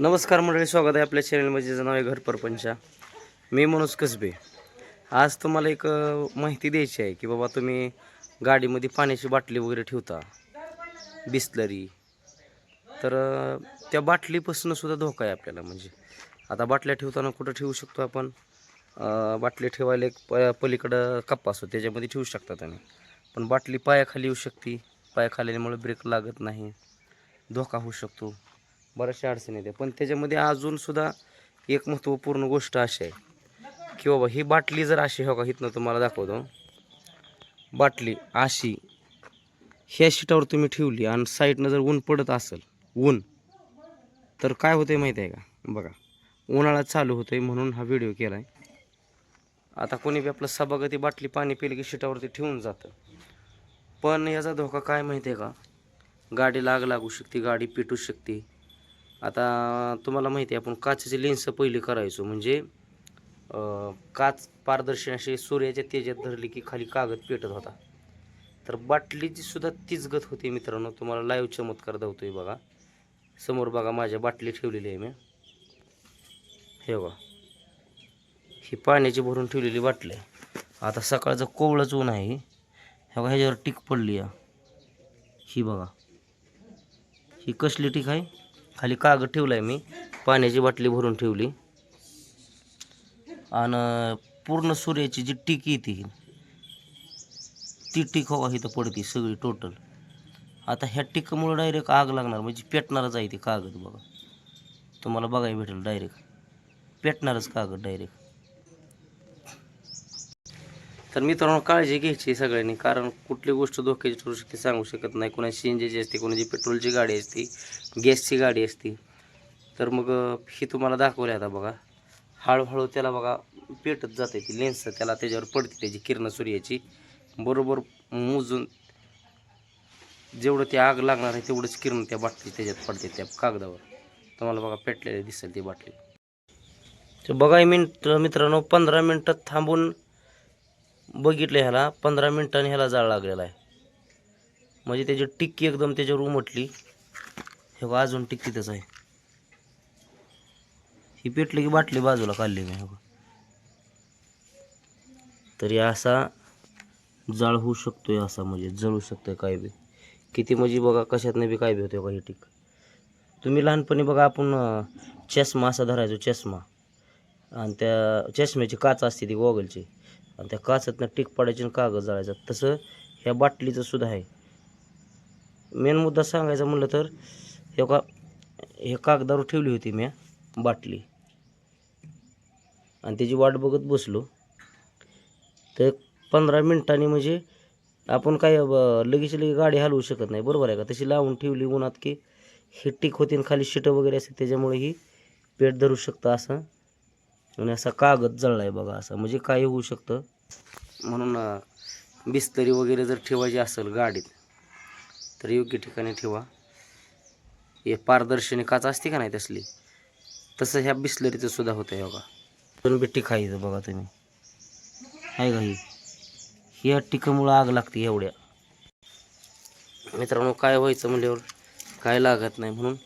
नमस्कार मंडळी स्वागत आहे आपल्या चॅनलमध्ये ज्याचं नाव आहे घर परपंचा. मी मनोज कसबे. आज तुम्हाला एक माहिती द्यायची आहे की बाबा तुम्ही गाडीमध्ये पाण्याची बाटली वगैरे ठेवता. बिस्लरी. तर त्या बाटलीपासून सुद्धा धोका आहे आपल्याला म्हणजे. आता बाटल्या ठेवताना कुठं ठेवू शकतो आपण? बाटली ठेवायला एक प पलीकडं कप्पा असतो त्याच्यामध्ये ठेवू शकता तुम्ही. पण बाटली पायाखाली येऊ शकते. पायाखाली आल्यामुळे ब्रेक लागत नाही. धोका होऊ शकतो. बऱ्याचशा अडचणी येते. पण त्याच्यामध्ये अजूनसुद्धा एक महत्त्वपूर्ण गोष्ट अशी आहे की बाबा ही बाटली जर अशी हो का इथनं तुम्हाला दाखवतो. बाटली अशी ह्या शीटावर तुम्ही ठेवली आणि साईडनं जर ऊन पडत असेल ऊन तर काय होतंय माहिती आहे का? बघा उन्हाळा चालू होतोय म्हणून हा व्हिडिओ केला आहे आता कोणी बी आपलं सभागती बाटली पाणी पिली की शीटावरती ठेवून जातं. पण याचा धोका काय माहिती आहे का? गाडी लाग लागू शकते गाडी पिटू शकते. आता तुम्हाला माहिती आहे आपण काचेची लेन्स पहिले करायचो. म्हणजे काच पारदर्शी अशी सूर्याच्या तेजात धरली की खाली कागद पेटत होता. तर बाटलीची सुद्धा तीच गत होती मित्रांनो. तुम्हाला लाईव्ह चमत्कार दावतोय बघा. समोर बघा माझ्या बाटली ठेवलेली आहे मी. हे बघा. ही पाण्याची भरून ठेवलेली बाटली आहे. आता सकाळचं कोवळंच ऊन आहे. हे बघा ह्याच्यावर टीक पडली आहे. ही बघा. ही कसली टीक आहे? खाली कागद ठेवला आहे मी. पाण्याची बाटली भरून ठेवली. आणि पूर्ण सूर्याची जी टीक येते ती टीक हवा इथं पडते सगळी टोटल आता ह्या टिकामुळे डायरेक्ट आग लागणार म्हणजे पेटणारच आहे ते कागद बघा. तुम्हाला बघायला भेटेल डायरेक्ट पेटणारच कागद डायरेक्ट तर मित्रांनो काळजी घ्यायची सगळ्यांनी कारण कुठली गोष्ट धोक्याची ठरू शकते सांगू शकत नाही. कोणाची जीची असते कोणाची पेट्रोलची गाडी असते गॅसची गाडी असते. तर मग ही तुम्हाला दाखवली आता बघा. हळूहळू त्याला बघा पेटत जाते ती लेन्स त्याला त्याच्यावर पडते त्याची किरण सूर्याची. बरोबर मोजून जेवढं ते आग लागणार आहे तेवढंच किरण त्या बाटली त्याच्यात पडते त्या कागदावर. तुम्हाला बघा पेटलेली दिसेल ती बाटली. तर बघा मिनिट मित्रांनो पंधरा मिनटात थांबून बघितलं ह्याला पंधरा मिनटाने ह्याला जाळ लागलेला आहे. म्हणजे त्याची टिक्की एकदम त्याच्यावर उमटली. हे बघा अजून टिक्की त्याच आहे. ही पेटली की बाटली बाजूला काढली मी हे तरी असा जाळ होऊ शकतोय असा म्हणजे जळू शकतोय काय बी. किती म्हणजे बघा कशातनं बी काय बी होते बघा ही टिक तुम्ही लहानपणी बघा आपण चष्मा असा धरायचो चष्मा. आणि त्या चष्म्याची काच असते ती गोगलची. आणि त्या काचातनं टीक पाडायची आणि कागद जाळायचा. तसं ह्या बाटलीचं सुद्धा आहे. मेन मुद्दा सांगायचा म्हणलं तर हे का हे कागदावर ठेवली होती मी बाटली. आणि त्याची वाट बघत बसलो. तर पंधरा मिनटांनी म्हणजे आपण काय लगेच लगेच गाडी हलवू शकत नाही. बरोबर आहे का? तशी लावून ठेवली उन्हात की ही टीक होती आणि खाली शिटं वगैरे असते त्याच्यामुळे ही पेट धरू शकतं असं. आणि असा कागद जळला आहे बघा असं. म्हणजे काय होऊ शकतं. म्हणून बिस्तरी वगैरे जर ठेवायची असेल गाडीत तर योग्य ठिकाणी ठेवा. हे पारदर्शनी काच असते का नाही तसली? तसं ह्या बिस्लरीचं सुद्धा होतं आहे बघा. दोन बिट्टी खायचं बघा तुम्ही. आहे का ही? ह्या टिकामुळं आग लागते एवढ्या. मित्रांनो काय व्हायचं म्हणल्यावर काय लागत नाही म्हणून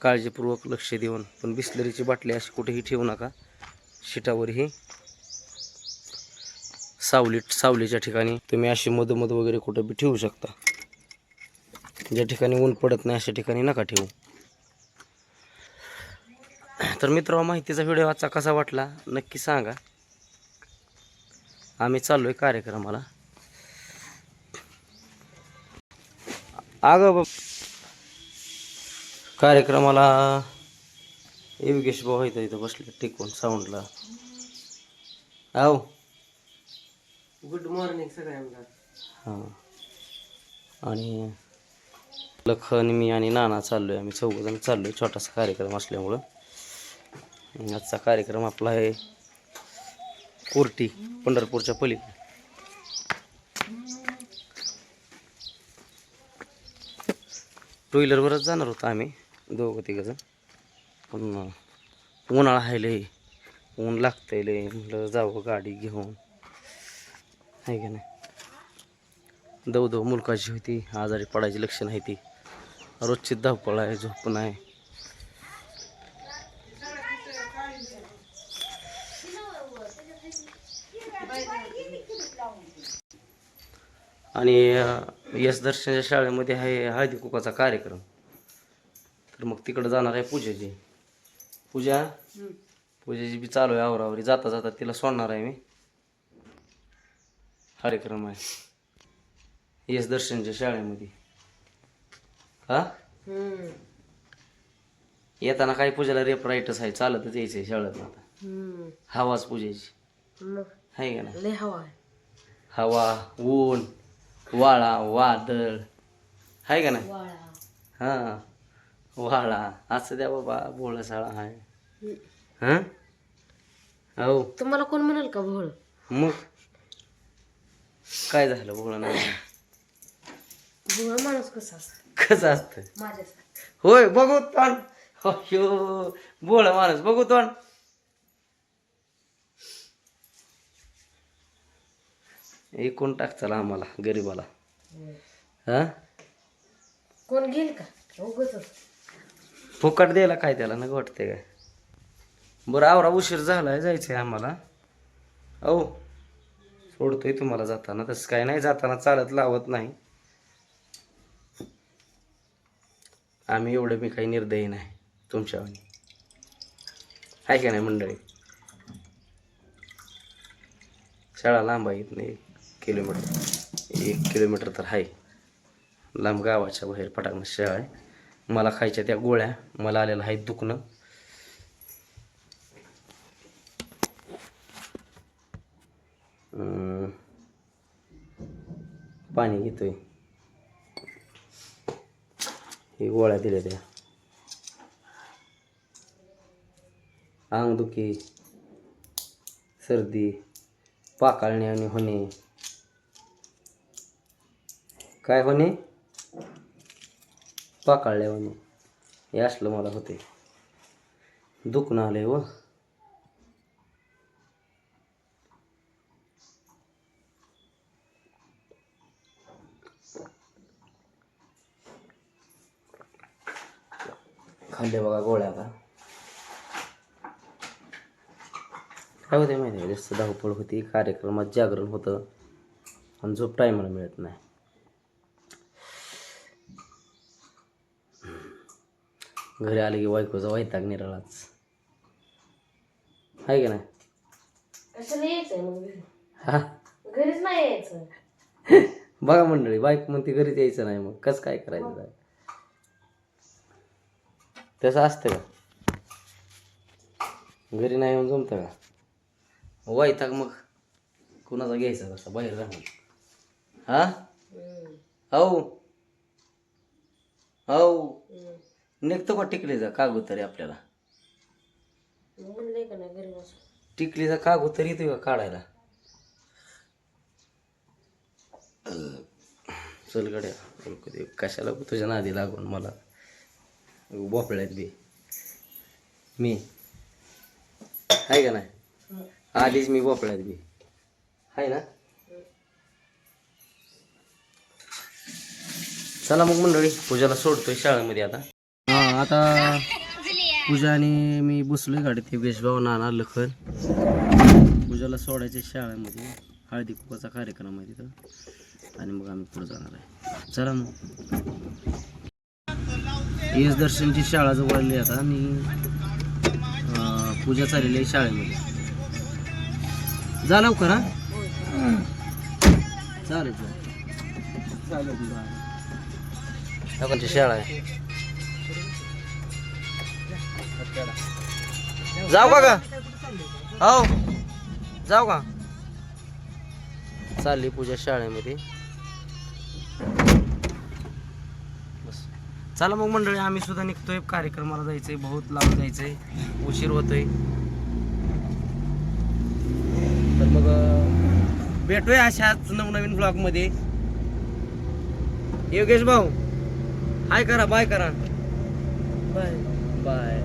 काळजीपूर्वक लक्ष देऊन पण बिस्लरीची बाटली अशी कुठेही ठेवू नका. शिटावरही सावली सावलीच्या ठिकाणी तुम्ही अशी मधोमध वगैरे कुठं बी ठेवू शकता. ज्या ठिकाणी ऊन पडत नाही अशा ठिकाणी नका ठेवू. तर मित्र माहितीचा व्हिडिओ आजचा कसा वाटला नक्की सांगा. आम्ही चाललोय कार्यक्रमाला. अगं बाप कार्यक्रमाला योगेश भाऊ इथं इथं बसले टिकून साऊंडला आहो. गुड मॉर्निंग सगळ्यांना. हां. आणि लखन मी आणि नाना चाललो आहे आम्ही चौघजण चाललो आहे छोटासा कार्यक्रम असल्यामुळं. आजचा कार्यक्रम आपला आहे कोर्टी पंढरपूरच्या पलीकडे. टू व्हीलरवरच जाणार होतो आम्ही दोघं तिघंजण पण उन्हाळा आहे लय ऊन लागतंय लय. म्हटलं जावं गाडी घेऊन. आहे की नाही? दौ दौ मुलकाची होती. आजारी पडायची लक्ष आहे ती. रोजची धावपळ आहे झोप नाही. आणि यश दर्शनच्या शाळेमध्ये आहे हळदी कुकाचा कार्यक्रम. तर मग तिकडं जाणार आहे पूजेची पूजा? पूजेची बी चालू आहे आवरावरी जाता जाता तिला सोडणार आहे मी. कार्यक्रम आहे. यश दर्शनच्या शाळेमध्ये. हा. येताना काही पूजेला रेप राईटच आहे. चालतच यायचं आहे शाळेत आता. हवाच पूजेची. आहे का ना लय हवा हवा ऊन वाळा वादळ. आहे का ना वाळा. हां. वाळा असं द्या बाबा भोळा शाळा आहे. हां? हो तुम्हाला कोण म्हणाल का भोळ? मग? काय झालं भोळा नाही? भोळ माणूस कसा असतो? कसं असतं होय बघू तोंड. अयो बोळ माणूस बघू तोंड. एकूण टाक चला आम्हाला गरीबाला. हा? कोण घेईल का? उगच फुकट द्यायला काय त्याला? नग वाटते काय? बरं आवरा उशीर झालाय आहे आम्हाला. अहो सोडतोय तुम्हाला जाताना. तसं काय नाही जाताना चालत लावत नाही. आम्ही एवढं मी काही निर्दयी नाही तुमच्यावानी आहे का नाही मंडळी? शाळा लांब आहे नाही एक किलोमीटर. एक किलोमीटर तर आहे. लांब गावाच्या बाहेर पटाकन शाळा आहे. मला खायच्या त्या गोळ्या मला आलेलं आहे दुखणं. पाणी घेतोय. हे गोळ्या दिल्या त्या. अंगदुखी सर्दी पाकाळणे आणि होणे. काय होणे? पाकाळल्या होणे हे असलं मला होते दुखणं आलंय हो. व खाल्ले बघा गोळ्या का काय होते माहिती आहे जास्त धावपळ होती कार्यक्रमात जागरण होतं. आणि झोप टायमाला मिळत नाही. घरी आले की बायकोचा वैताग निराळाच. आहे का नाही? कशाला यायचंय मग घरी? हा? घरीच नाही यायचं बघा मंडळी बाईक म्हणते घरीच यायचं नाही मग. कसं काय करायचं काय तसं असतं का? घरी नाही येऊन जमतं का? वैताग मग कुणाचा घ्यायचा तसा? बाहेर राहून हा? हम्म. हो हो हम्म. निघतो का टिकलीचा कागू तरी आपल्याला. म्हणलंय का नाही घरी बसून? टिकलीचा कागू तरी येतो का काढायला? चल गड्या कधी कशाला तुझ्या नादी लागून मला? बोपळ्यात बी. मी? आहे का नाही? आधीच मी बोपळ्यात बी. आहे ना? चला मग मंडळी पूजाला सोडतोय शाळेमध्ये आता. आता पूजा आणि मी बसलोय गाडीत. भाऊ नाना लखन पूजाला सोडायचे शाळेमध्ये. हळदी कुकाचा कार्यक्रम आहे तिथं. आणि मग आम्ही पुढे जाणार आहे. चला मग. यश दर्शनची शाळा जवळली आता आणि पूजा चाललेली आहे शाळेमध्ये. जा लवकर हा. चालेल. चालेल शाळा आहे. जाऊ का हो. जाऊ का? चालली पूजा शाळेमध्ये. बस. चला मग मंडळी आम्ही सुद्धा निघतोय. कार्यक्रमाला जायचंय बहुत लांब जायचंय. उशीर होतोय. तर मग भेटूया अशाच नवनवीन ब्लॉगमध्ये योगेश भाऊ हाय करा बाय करा. Bye bye